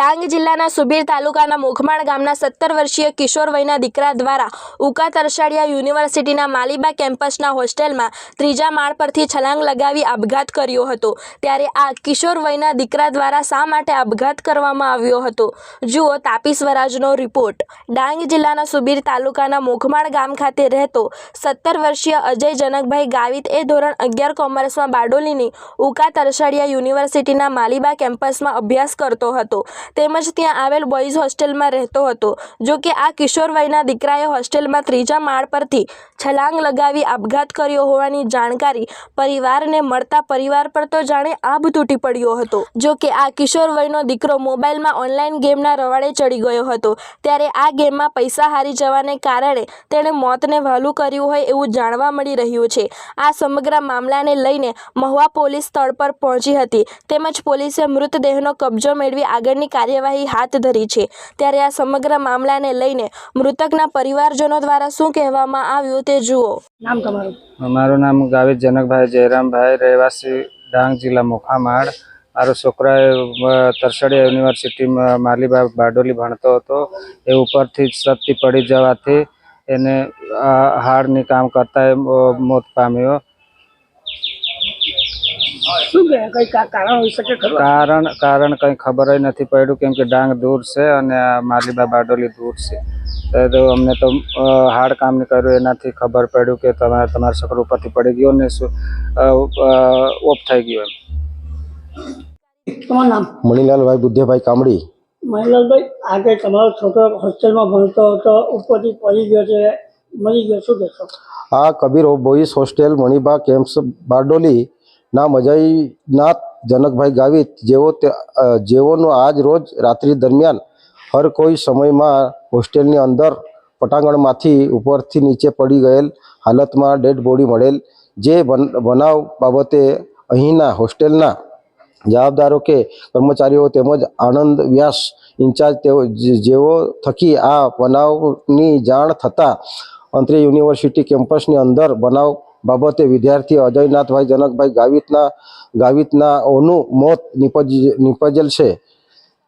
ડાંગ જિલ્લાના સુબીર તાલુકાના મોખમાળ ગામના સત્તર વર્ષીય કિશોર વયના દીકરા દ્વારા ઉકા તરસાડિયા યુનિવર્સિટીના માલીબા કેમ્પસના હોસ્ટેલમાં ત્રીજા માળ પરથી છલાંગ લગાવી આપઘાત કર્યો હતો. ત્યારે આ કિશોર વયના દીકરા દ્વારા શા માટે આપઘાત કરવામાં આવ્યો હતો? જુઓ તાપી સ્વરાજનો રિપોર્ટ. ડાંગ જિલ્લાના સુબીર તાલુકાના મોખમાળ ગામ ખાતે રહેતો સત્તર વર્ષીય અજય જનકભાઈ ગાવિત એ ધોરણ અગિયાર કોમર્સમાં બારડોલીની ઉકા તરસાડિયા યુનિવર્સિટીના માલીબા કેમ્પસમાં અભ્યાસ કરતો હતો. તેમજ ત્યાં આવેલ બોયઝ હોસ્ટેલમાં રહેતો હતો, જો કે આ કિશોર દીકરાએ હોસ્ટેલમાં ત્રીજા માળ પરથી છલાંગ લગાવી આપઘાત કર્યો હોવાની જાણકારી પરિવારને મળતા પરિવાર પર તો જાણે આભ તૂટી પડ્યો હતો. જો કે આ કિશોર દીકરો મોબાઈલમાં ઓનલાઈન ગેમના રવાડે ચડી ગયો હતો, ત્યારે આ ગેમમાં પૈસા હારી જવાને કારણે તેણે મોતને વહાલું કર્યું હોય એવું જાણવા મળી રહ્યું છે. આ સમગ્ર મામલાને લઈને મહુવા પોલીસ સ્થળ પર પહોંચી હતી, તેમજ પોલીસે મૃતદેહનો કબજો મેળવી આગળની કાર્યવાહી હાથ ધરી છે. ત્યારે આ સમગ્ર મામલાને લઈને મૃતકના પરિવારજનો દ્વારા શું કહેવામાં આવ્યું તે જુઓ. નામ તમારું? મારું નામ ગાવિત જનકભાઈ જયરામભાઈ રહેવાસી ડાંગ જિલ્લા મોખામાળ. મારો છોકરાએ એ યુનિવર્સિટીમાં માલીબા બારડોલી ભણતો હતો. એ ઉપરથી જ છતથી પડી જવાથી એને હાડની કામ કરતા એ મોત પામ્યો. કારણ હોઈ શકે ખરું? કારણ કારણ કંઈ ખબર જ નથી પડ્યું કેમ કે ડાંગ દૂર છે અને આ માલીબા બારડોલી દૂર છે. તો અમને તો હાર્ડ હાડ કામ નહીં કર્યું એનાથી ખબર પડ્યું કે તમારે તમારા છોકરો ઉપરથી પડી ગયો ને શું ઓફ થઈ ગયો એમ. તમારું નામ? મણિલાલભાઈ બુદ્ધેભાઈ કામડી. મણિલાલભાઈ આજે તમારો છોકરો હોસ્ટેલમાં ભણતો હતો ઉપરથી પડી ગયો છે મરી ગયો શું કહેશો? આ Kabir boys hostel Maniba camp Bardoli. ના અજયનાથ જનકભાઈ ગાવિત જેઓ જેઓનું આજ રોજ રાત્રિ દરમિયાન હર કોઈ સમયમાં હોસ્ટેલની અંદર પટાંગણમાંથી ઉપરથી નીચે પડી ગયેલ હાલતમાં ડેડ બોડી મળેલ. જે બનાવ બાબતે અહીંના હોસ્ટેલના જવાબદારો કે કર્મચારીઓ તેમજ આનંદ વ્યાસ ઇન્ચાર્જ તેઓ જેઓ થકી આ બનાવની જાણ થતાં અંતરે યુનિવર્સિટી કેમ્પસની અંદર બનાવ બાબતે વિદ્યાર્થી અજયનાથભાઈ જનકભાઈ ગાવિતના, ગાવિતનાઓનું મોત નિપજ, નિપજેલ છે.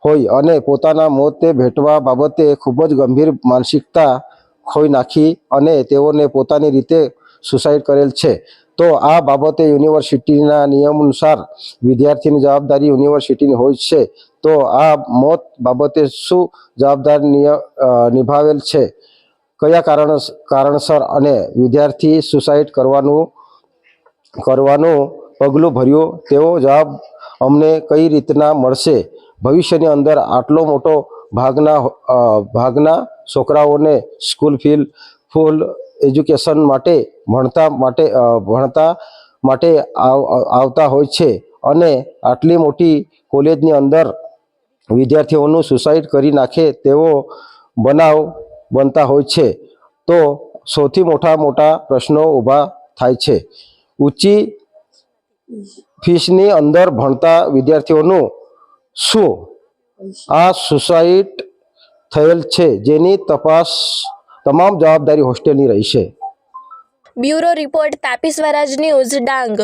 હોય અને પોતાના મોતે ભેટવા બાબતે ખૂબ જ ગંભીર માનસિકતા ખોઈ નાખી અને તેઓને પોતાની રીતે સુસાઇડ કરેલ છે. તો આ બાબતે યુનિવર્સિટીના નિયમ અનુસાર વિદ્યાર્થીની જવાબદારી યુનિવર્સિટીની હોય છે. તો આ મોત બાબતે શું જવાબદાર નિભાવેલ છે? કયા કારણ કારણસર અને વિદ્યાર્થી સુસાઇડ કરવાનું કરવાનું પગલું ભર્યું? તેવો જવાબ અમને કઈ રીતના મળશે? ભવિષ્યની અંદર આટલો મોટો ભાગના ભાગના છોકરાઓને સ્કૂલ ફીલ ફૂલ એજ્યુકેશન માટે ભણતા માટે ભણતા માટે આવતા હોય છે અને આટલી મોટી કોલેજની અંદર વિદ્યાર્થીઓનું સુસાઇડ કરી નાખે તેવો બનાવ બનતા હોય છે. તો સૌથી મોટા મોટા પ્રશ્નો ઊભા થાય છે. ઊંચી ફીસની અંદર ભણતા વિદ્યાર્થીઓનું શું આ સુસાઇડ થયેલ છે? જેની તપાસ તમામ જવાબદારી હોસ્ટેલની રહી છે. Bureau report Tapi Swaraj news Dang.